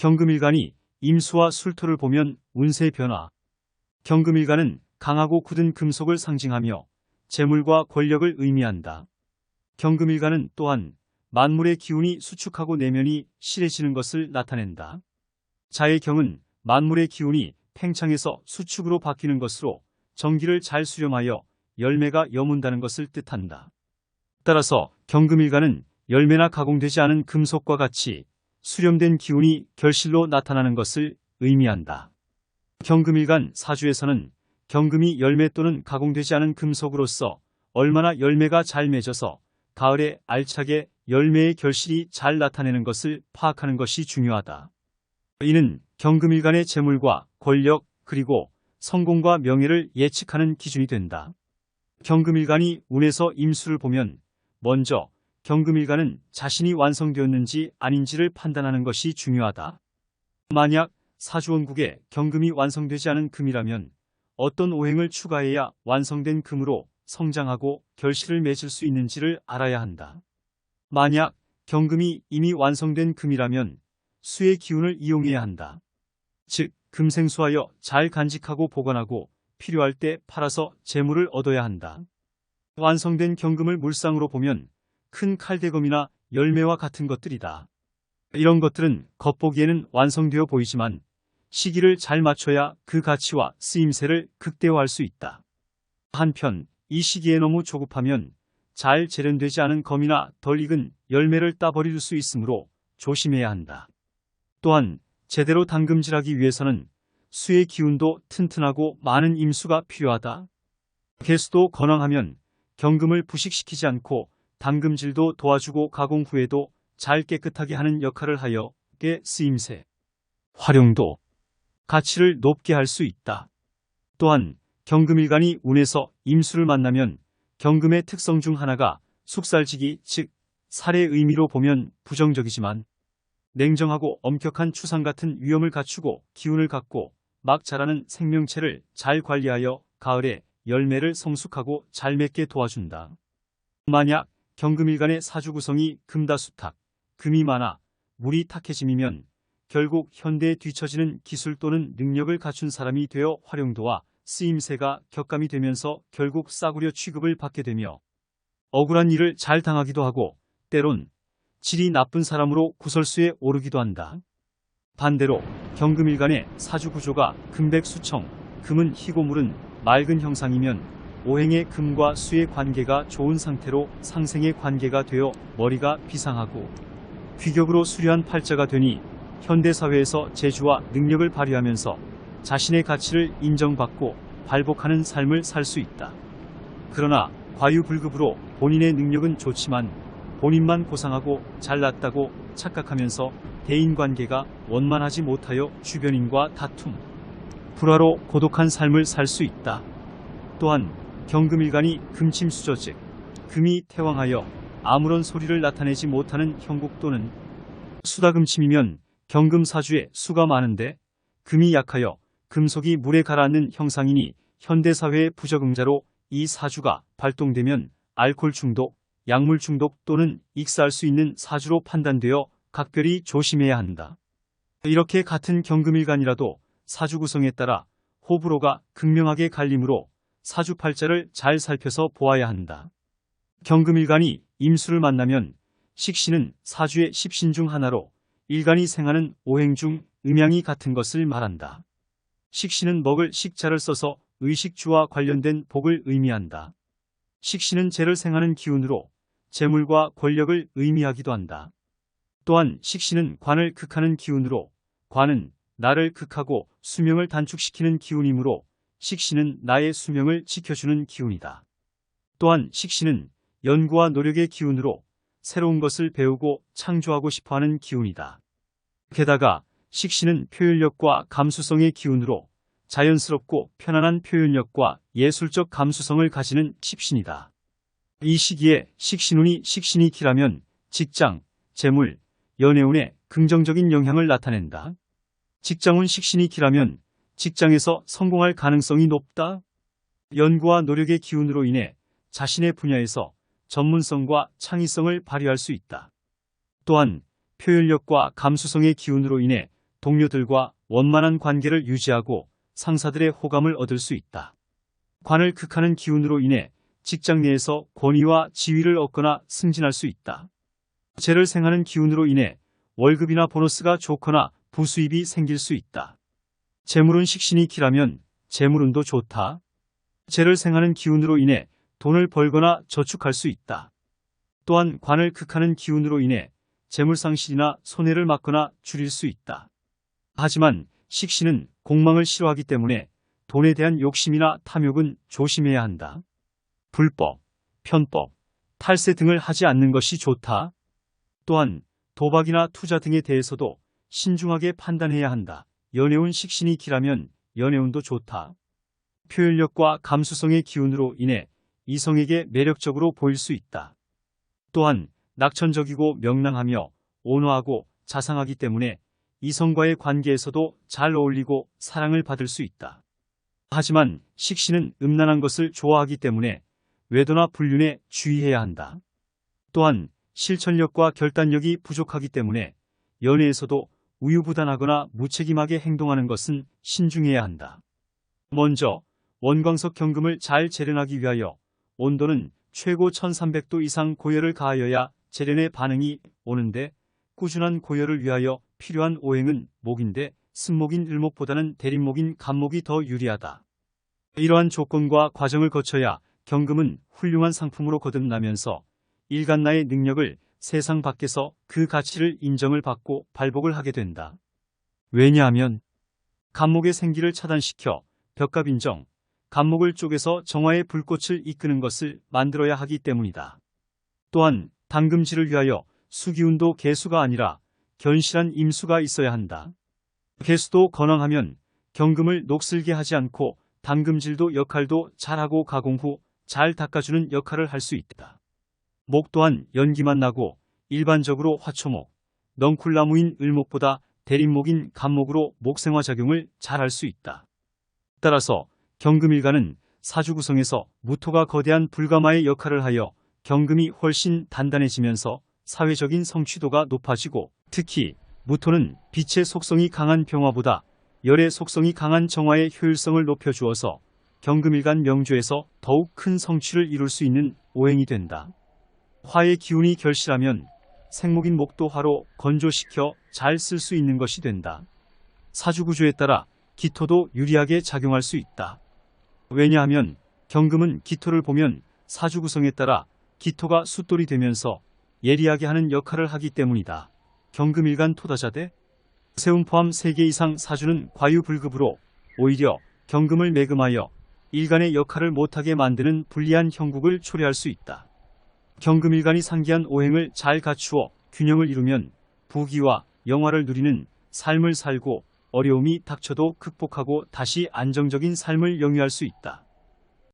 경금일간이 임수와 술토를 보면 운세 변화. 경금일간은 강하고 굳은 금속을 상징하며 재물과 권력을 의미한다. 경금일간은 또한 만물의 기운이 수축하고 내면이 실해지는 것을 나타낸다. 자의 경은 만물의 기운이 팽창해서 수축으로 바뀌는 것으로 전기를 잘 수렴하여 열매가 여문다는 것을 뜻한다. 따라서 경금일간은 열매나 가공되지 않은 금속과 같이 수렴된 기운이 결실로 나타나는 것을 의미한다. 경금일간 사주에서는 경금이 열매 또는 가공되지 않은 금속으로서 얼마나 열매가 잘 맺어서 가을에 알차게 열매의 결실이 잘 나타내는 것을 파악하는 것이 중요하다. 이는 경금일간의 재물과 권력 그리고 성공과 명예를 예측하는 기준이 된다. 경금일간이 운에서 임수를 보면 먼저 경금일간은 자신이 완성되었는지 아닌지를 판단하는 것이 중요하다. 만약 사주원국에 경금이 완성되지 않은 금이라면 어떤 오행을 추가해야 완성된 금으로 성장하고 결실을 맺을 수 있는지를 알아야 한다. 만약 경금이 이미 완성된 금이라면 수의 기운을 이용해야 한다. 즉, 금생수하여 잘 간직하고 보관하고 필요할 때 팔아서 재물을 얻어야 한다. 완성된 경금을 물상으로 보면 큰 칼대검이나 열매와 같은 것들이다. 이런 것들은 겉보기에는 완성되어 보이지만 시기를 잘 맞춰야 그 가치와 쓰임새를 극대화할 수 있다. 한편 이 시기에 너무 조급하면 잘 재련되지 않은 검이나 덜 익은 열매를 따버릴 수 있으므로 조심해야 한다. 또한 제대로 담금질하기 위해서는 수의 기운도 튼튼하고 많은 임수가 필요하다. 개수도 건왕하면 경금을 부식시키지 않고 담금질도 도와주고 가공 후에도 잘 깨끗하게 하는 역할을 하여 깨 쓰임새, 활용도, 가치를 높게 할 수 있다. 또한 경금일간이 운에서 임수를 만나면 경금의 특성 중 하나가 숙살지기 즉 살의 의미로 보면 부정적이지만 냉정하고 엄격한 추상 같은 위험을 갖추고 기운을 갖고 막 자라는 생명체를 잘 관리하여 가을에 열매를 성숙하고 잘 맺게 도와준다. 만약 경금일간의 사주 구성이 금다수탁, 금이 많아 물이 탁해짐이면 결국 현대에 뒤처지는 기술 또는 능력을 갖춘 사람이 되어 활용도와 쓰임새가 격감이 되면서 결국 싸구려 취급을 받게 되며 억울한 일을 잘 당하기도 하고 때론 질이 나쁜 사람으로 구설수에 오르기도 한다. 반대로 경금일간의 사주구조가 금백수청, 금은 희고 물은 맑은 형상이면 오행의 금과 수의 관계가 좋은 상태로 상생의 관계가 되어 머리가 비상하고 귀격으로 수려한 팔자가 되니 현대사회에서 재주와 능력을 발휘하면서 자신의 가치를 인정받고 발복하는 삶을 살 수 있다. 그러나 과유불급으로 본인의 능력은 좋지만 본인만 고상하고 잘났다고 착각하면서 대인관계가 원만하지 못하여 주변인과 다툼, 불화로 고독한 삶을 살 수 있다. 또한 경금일간이 금침수저 즉 금이 태왕하여 아무런 소리를 나타내지 못하는 형국 또는 수다금침이면 경금사주에 수가 많은데 금이 약하여 금속이 물에 가라앉는 형상이니 현대사회의 부적응자로 이 사주가 발동되면 알코올 중독, 약물 중독 또는 익사할 수 있는 사주로 판단되어 각별히 조심해야 한다. 이렇게 같은 경금일간이라도 사주 구성에 따라 호불호가 극명하게 갈리므로 사주팔자를 잘 살펴서 보아야 한다. 경금일간이 임수를 만나면 식신은 사주의 십신 중 하나로 일간이 생하는 오행 중 음양이 같은 것을 말한다. 식신은 먹을 식자를 써서 의식주와 관련된 복을 의미한다. 식신은 재를 생하는 기운으로 재물과 권력을 의미하기도 한다. 또한 식신은 관을 극하는 기운으로 관은 나를 극하고 수명을 단축시키는 기운이므로 식신은 나의 수명을 지켜주는 기운이다. 또한 식신은 연구와 노력의 기운으로 새로운 것을 배우고 창조하고 싶어하는 기운이다. 게다가 식신은 표현력과 감수성의 기운으로 자연스럽고 편안한 표현력과 예술적 감수성을 가지는 십신이다. 이 시기에 식신운이 식신이 기라면 직장, 재물, 연애운에 긍정적인 영향을 나타낸다. 직장운 식신이 기라면 직장에서 성공할 가능성이 높다. 연구와 노력의 기운으로 인해 자신의 분야에서 전문성과 창의성을 발휘할 수 있다. 또한 표현력과 감수성의 기운으로 인해 동료들과 원만한 관계를 유지하고 상사들의 호감을 얻을 수 있다. 관을 극하는 기운으로 인해 직장 내에서 권위와 지위를 얻거나 승진할 수 있다. 재를 생하는 기운으로 인해 월급이나 보너스가 좋거나 부수입이 생길 수 있다. 재물은 식신이 기라면 재물운도 좋다. 재를 생하는 기운으로 인해 돈을 벌거나 저축할 수 있다. 또한 관을 극하는 기운으로 인해 재물상실이나 손해를 막거나 줄일 수 있다. 하지만 식신은 공망을 싫어하기 때문에 돈에 대한 욕심이나 탐욕은 조심해야 한다. 불법, 편법, 탈세 등을 하지 않는 것이 좋다. 또한 도박이나 투자 등에 대해서도 신중하게 판단해야 한다. 연애운 식신이 기라면 연애운도 좋다. 표현력과 감수성의 기운으로 인해 이성에게 매력적으로 보일 수 있다. 또한 낙천적이고 명랑하며 온화하고 자상하기 때문에 이성과의 관계에서도 잘 어울리고 사랑을 받을 수 있다. 하지만 식신은 음란한 것을 좋아하기 때문에 외도나 불륜에 주의해야 한다. 또한 실천력과 결단력이 부족하기 때문에 연애에서도 우유부단하거나 무책임하게 행동하는 것은 신중해야 한다. 먼저 원광석 경금을 잘 재련하기 위하여 온도는 최고 1300도 이상 고열을 가하여야 재련의 반응이 오는데 꾸준한 고열을 위하여 필요한 오행은 목인데 승목인 을목보다는 대립목인 간목이 더 유리하다. 이러한 조건과 과정을 거쳐야 경금은 훌륭한 상품으로 거듭나면서 일간나의 능력을 세상 밖에서 그 가치를 인정을 받고 발복을 하게 된다. 왜냐하면 간목의 생기를 차단시켜 벽갑 인정, 간목을 쪼개서 정화의 불꽃을 이끄는 것을 만들어야 하기 때문이다. 또한 당금질을 위하여 수기운도 개수가 아니라 견실한 임수가 있어야 한다. 개수도 건왕하면 경금을 녹슬게 하지 않고 당금질도 역할도 잘하고 가공 후 잘 닦아주는 역할을 할 수 있다. 목 또한 연기만 나고 일반적으로 화초목, 넝쿨나무인 을목보다 대립목인 간목으로 목생화 작용을 잘 할 수 있다. 따라서 경금일가는 사주 구성에서 무토가 거대한 불가마의 역할을 하여 경금이 훨씬 단단해지면서 사회적인 성취도가 높아지고 특히 무토는 빛의 속성이 강한 병화보다 열의 속성이 강한 정화의 효율성을 높여주어서 경금일간 명주에서 더욱 큰 성취를 이룰 수 있는 오행이 된다. 화의 기운이 결실하면 생목인 목도 화로 건조시켜 잘 쓸 수 있는 것이 된다. 사주구조에 따라 기토도 유리하게 작용할 수 있다. 왜냐하면 경금은 기토를 보면 사주 구성에 따라 기토가 숫돌이 되면서 예리하게 하는 역할을 하기 때문이다. 경금일간 토다자대 세운 포함 3개 이상 사주는 과유불급으로 오히려 경금을 매금하여 일간의 역할을 못하게 만드는 불리한 형국을 초래할 수 있다. 경금일간이 상기한 오행을 잘 갖추어 균형을 이루면 부귀와 영화를 누리는 삶을 살고 어려움이 닥쳐도 극복하고 다시 안정적인 삶을 영위할 수 있다.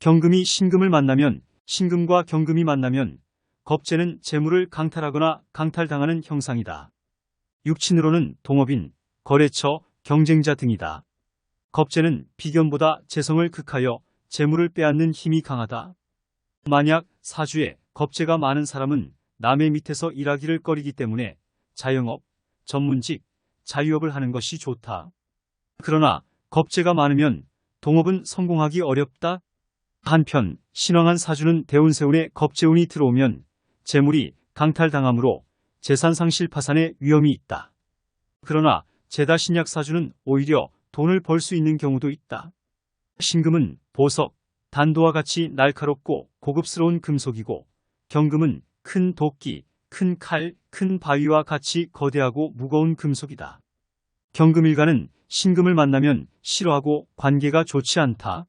경금이 신금을 만나면 신금과 경금이 만나면 겁재는 재물을 강탈하거나 강탈당하는 형상이다. 육친으로는 동업인, 거래처, 경쟁자 등이다. 겁재는 비견보다 재성을 극하여 재물을 빼앗는 힘이 강하다. 만약 사주에 겁재가 많은 사람은 남의 밑에서 일하기를 꺼리기 때문에 자영업, 전문직, 자유업을 하는 것이 좋다. 그러나 겁재가 많으면 동업은 성공하기 어렵다. 한편 신왕한 사주는 대운세운에 겁재운이 들어오면 재물이 강탈당하므로 재산 상실 파산의 위험이 있다. 그러나 제다 신약 사주는 오히려 돈을 벌 수 있는 경우도 있다. 신금은 보석, 단도와 같이 날카롭고 고급스러운 금속이고 경금은 큰 도끼, 큰 칼, 큰 바위와 같이 거대하고 무거운 금속이다. 경금일가는 신금을 만나면 싫어하고 관계가 좋지 않다.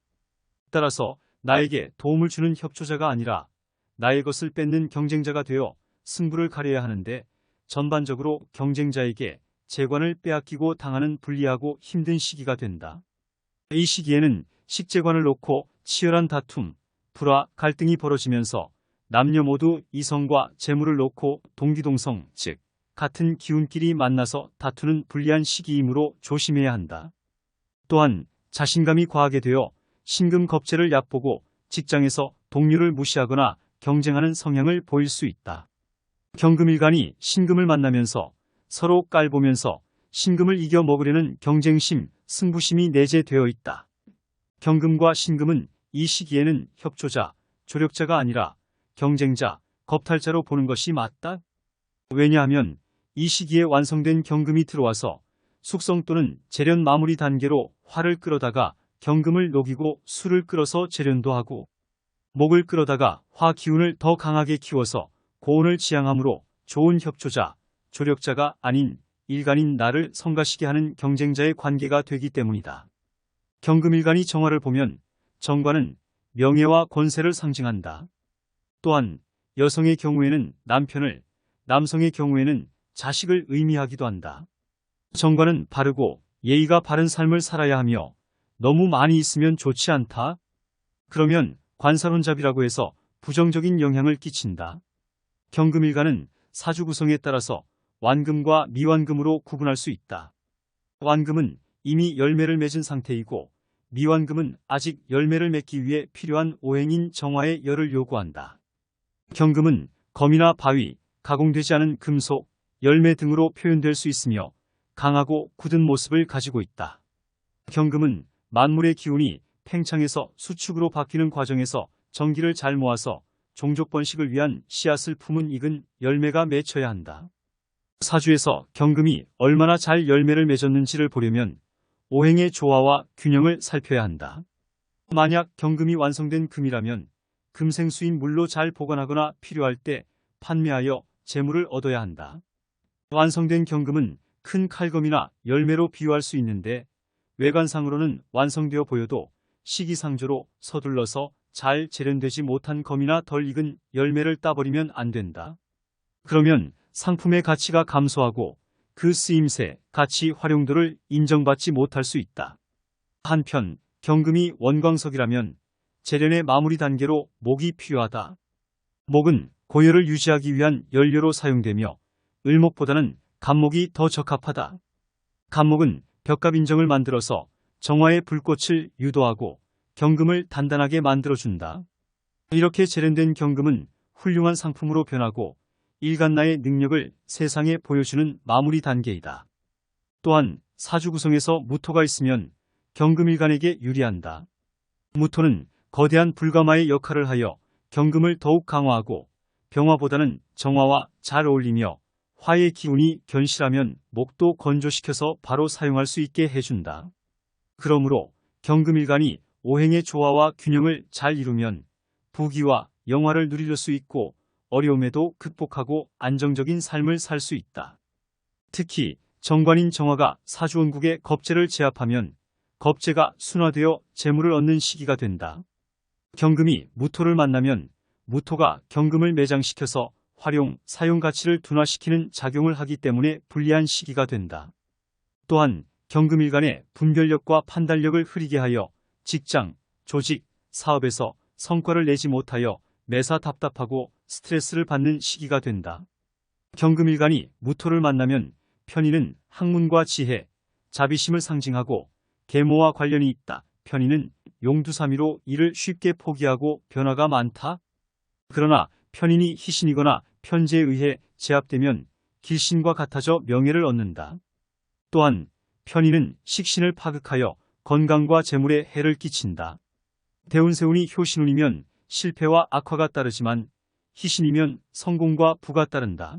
따라서 나에게 도움을 주는 협조자가 아니라 나의 것을 뺏는 경쟁자가 되어 승부를 가려야 하는데 전반적으로 경쟁자에게 재관을 빼앗기고 당하는 불리하고 힘든 시기가 된다. 이 시기에는 식재관을 놓고 치열한 다툼, 불화, 갈등이 벌어지면서 남녀 모두 이성과 재물을 놓고 동기동성, 즉 같은 기운끼리 만나서 다투는 불리한 시기이므로 조심해야 한다. 또한 자신감이 과하게 되어 신금 겁재를 얕보고 직장에서 동료를 무시하거나 경쟁하는 성향을 보일 수 있다. 경금일간이 신금을 만나면서 서로 깔보면서 신금을 이겨 먹으려는 경쟁심, 승부심이 내재되어 있다. 경금과 신금은 이 시기에는 협조자, 조력자가 아니라 경쟁자, 겁탈자로 보는 것이 맞다. 왜냐하면 이 시기에 완성된 경금이 들어와서 숙성 또는 재련 마무리 단계로 화를 끌어다가 경금을 녹이고 술을 끌어서 재련도 하고 목을 끌어다가 화 기운을 더 강하게 키워서 고온을 지향하므로 좋은 협조자, 조력자가 아닌 일간인 나를 성가시게 하는 경쟁자의 관계가 되기 때문이다. 경금일간이 정화를 보면 정관은 명예와 권세를 상징한다. 또한 여성의 경우에는 남편을, 남성의 경우에는 자식을 의미하기도 한다. 정관은 바르고 예의가 바른 삶을 살아야 하며 너무 많이 있으면 좋지 않다. 그러면 관사론잡이라고 해서 부정적인 영향을 끼친다. 경금일간은 사주 구성에 따라서 완금과 미완금으로 구분할 수 있다. 완금은 이미 열매를 맺은 상태이고 미완금은 아직 열매를 맺기 위해 필요한 오행인 정화의 열을 요구한다. 경금은 검이나 바위, 가공되지 않은 금속, 열매 등으로 표현될 수 있으며 강하고 굳은 모습을 가지고 있다. 경금은 만물의 기운이 팽창해서 수축으로 바뀌는 과정에서 전기를 잘 모아서 종족 번식을 위한 씨앗을 품은 익은 열매가 맺혀야 한다. 사주에서 경금이 얼마나 잘 열매를 맺었는지를 보려면 오행의 조화와 균형을 살펴야 한다. 만약 경금이 완성된 금이라면 금생수인 물로 잘 보관하거나 필요할 때 판매하여 재물을 얻어야 한다. 완성된 경금은 큰 칼검이나 열매로 비유할 수 있는데 외관상으로는 완성되어 보여도 시기상조로 서둘러서 잘 재련되지 못한 검이나 덜 익은 열매를 따버리면 안 된다. 그러면 상품의 가치가 감소하고 그 쓰임새, 가치 활용도를 인정받지 못할 수 있다. 한편 경금이 원광석이라면 재련의 마무리 단계로 목이 필요하다. 목은 고열을 유지하기 위한 연료로 사용되며 을목보다는 간목이 더 적합하다. 간목은 벽갑 인정을 만들어서 정화의 불꽃을 유도하고 경금을 단단하게 만들어준다. 이렇게 재련된 경금은 훌륭한 상품으로 변하고 일간나의 능력을 세상에 보여주는 마무리 단계이다. 또한 사주 구성에서 무토가 있으면 경금일간에게 유리한다. 무토는 거대한 불가마의 역할을 하여 경금을 더욱 강화하고 병화보다는 정화와 잘 어울리며 화의 기운이 견실하면 목도 건조시켜서 바로 사용할 수 있게 해준다. 그러므로 경금일간이 오행의 조화와 균형을 잘 이루면 부귀와 영화를 누릴 수 있고 어려움에도 극복하고 안정적인 삶을 살 수 있다. 특히 정관인 정화가 사주원국의 겁재를 제압하면 겁재가 순화되어 재물을 얻는 시기가 된다. 경금이 무토를 만나면 무토가 경금을 매장시켜서 활용, 사용 가치를 둔화시키는 작용을 하기 때문에 불리한 시기가 된다. 또한 경금일간의 분별력과 판단력을 흐리게 하여 직장, 조직, 사업에서 성과를 내지 못하여 매사 답답하고 스트레스를 받는 시기가 된다. 경금일간이 무토를 만나면 편의는 학문과 지혜, 자비심을 상징하고 계모와 관련이 있다. 편의는 용두사미로 일을 쉽게 포기하고 변화가 많다. 그러나 편인이 희신이거나 편제에 의해 제압되면 길신과 같아져 명예를 얻는다. 또한 편인은 식신을 파극하여 건강과 재물에 해를 끼친다. 대운세운이 효신운이면 실패와 악화가 따르지만 희신이면 성공과 부가 따른다.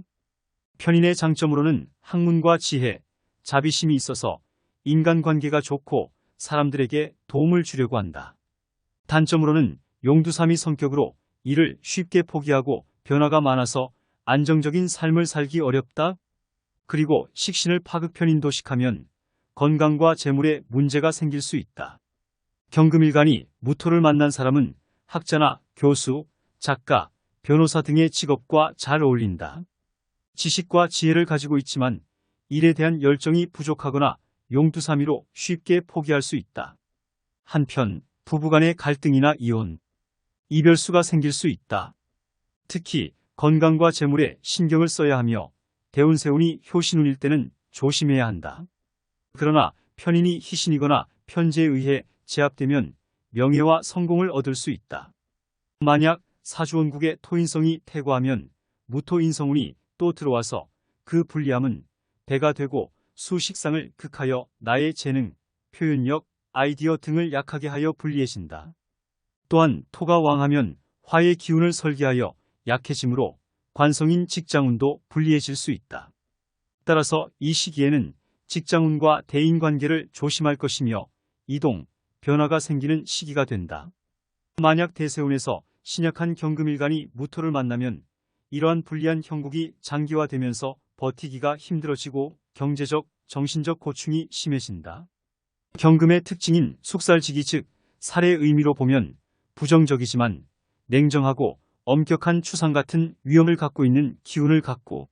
편인의 장점으로는 학문과 지혜, 자비심이 있어서 인간관계가 좋고 사람들에게 도움을 주려고 한다. 단점으로는 용두삼이 성격으로 일을 쉽게 포기하고 변화가 많아서 안정적인 삶을 살기 어렵다. 그리고 식신을 파극편인 도식하면 건강과 재물에 문제가 생길 수 있다. 경금일간이 무토를 만난 사람은 학자나 교수, 작가, 변호사 등의 직업과 잘 어울린다. 지식과 지혜를 가지고 있지만 일에 대한 열정이 부족하거나 용두사미로 쉽게 포기할 수 있다. 한편 부부간의 갈등이나 이혼, 이별수가 생길 수 있다. 특히 건강과 재물에 신경을 써야 하며 대운세운이 효신운일 때는 조심해야 한다. 그러나 편인이 희신이거나 편제에 의해 제압되면 명예와 성공을 얻을 수 있다. 만약 사주원국의 토인성이 퇴고하면 무토인성운이 또 들어와서 그 불리함은 배가 되고 수식상을 극하여 나의 재능, 표현력, 아이디어 등을 약하게 하여 불리해진다. 또한 토가 왕하면 화의 기운을 설계하여 약해짐으로 관성인 직장운도 불리해질 수 있다. 따라서 이 시기에는 직장운과 대인관계를 조심할 것이며 이동, 변화가 생기는 시기가 된다. 만약 대세운에서 신약한 경금일간이 무토를 만나면 이러한 불리한 형국이 장기화되면서 버티기가 힘들어지고 경제적, 정신적 고충이 심해진다. 경금의 특징인 숙살지기 즉 살의 의미로 보면 부정적이지만 냉정하고 엄격한 추상 같은 위험을 갖고 있는 기운을 갖고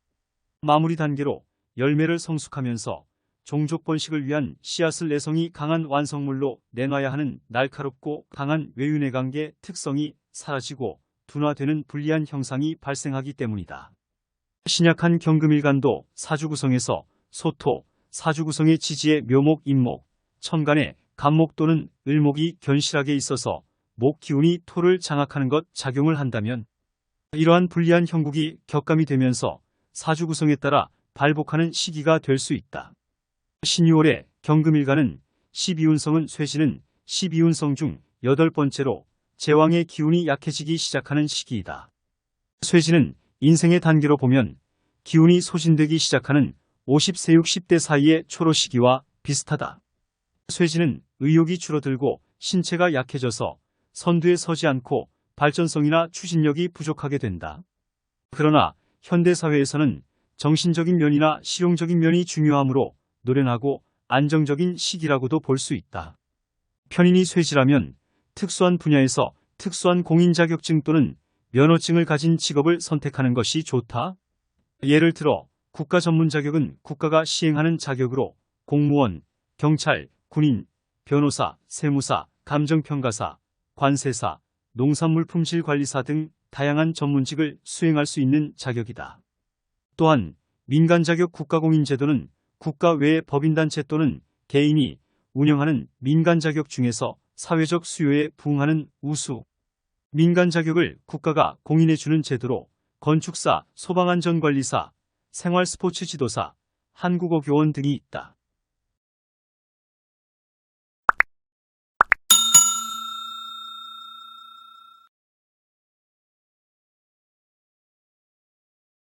마무리 단계로 열매를 성숙하면서 종족 번식을 위한 씨앗을 내성이 강한 완성물로 내놔야 하는 날카롭고 강한 외윤의 관계 특성이 사라지고 둔화되는 불리한 형상이 발생하기 때문이다. 신약한 경금일간도 사주 구성에서 소토, 사주구성의 지지의 묘목, 인목, 천간에 간목 또는 을목이 견실하게 있어서 목 기운이 토를 장악하는 것 작용을 한다면 이러한 불리한 형국이 격감이 되면서 사주 구성에 따라 발복하는 시기가 될 수 있다. 신유월의 경금일간은 12운성은 쇠지는 12운성 중 여덟 번째로 제왕의 기운이 약해지기 시작하는 시기이다. 쇠지는 인생의 단계로 보면 기운이 소진되기 시작하는 50세 60대 사이의 초로 시기와 비슷하다. 쇠지는 의욕이 줄어들고 신체가 약해져서 선두에 서지 않고 발전성이나 추진력이 부족하게 된다. 그러나 현대사회에서는 정신적인 면이나 실용적인 면이 중요하므로 노련하고 안정적인 시기라고도 볼 수 있다. 편인이 쇠지라면 특수한 분야에서 특수한 공인 자격증 또는 면허증을 가진 직업을 선택하는 것이 좋다. 예를 들어 국가 전문 자격은 국가가 시행하는 자격으로 공무원, 경찰, 군인, 변호사, 세무사, 감정평가사, 관세사, 농산물 품질 관리사 등 다양한 전문직을 수행할 수 있는 자격이다. 또한 민간 자격 국가공인 제도는 국가 외의 법인단체 또는 개인이 운영하는 민간 자격 중에서 사회적 수요에 부응하는 우수 민간 자격을 국가가 공인해주는 제도로 건축사, 소방안전관리사, 생활 스포츠 지도사, 한국어 교원 등이 있다.